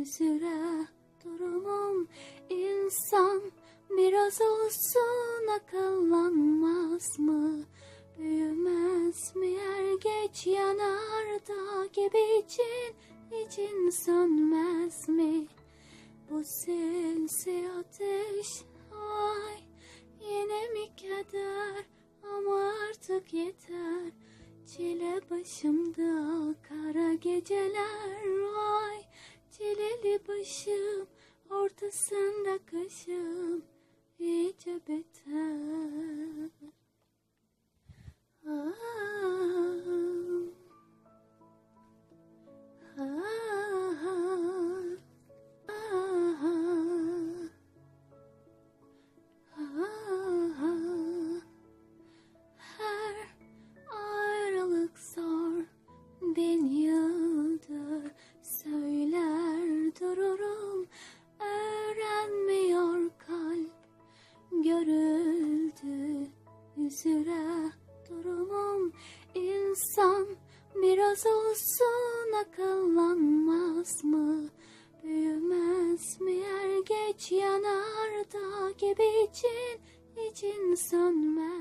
üzere durumum insan biraz olsun akıllanmaz mı? Büyümez mi? Er geç yanarda gibi için için sönmez mi? Bu sinsi ateş ay yine mi keder? Ama artık yeter. Çile başımda kara geceler ay Çileli başım ortasında kaşım üzüre durumum. İnsan biraz olsun akıllanmaz mı? Büyümez mi? Er geç yanar da gibi için için sönmez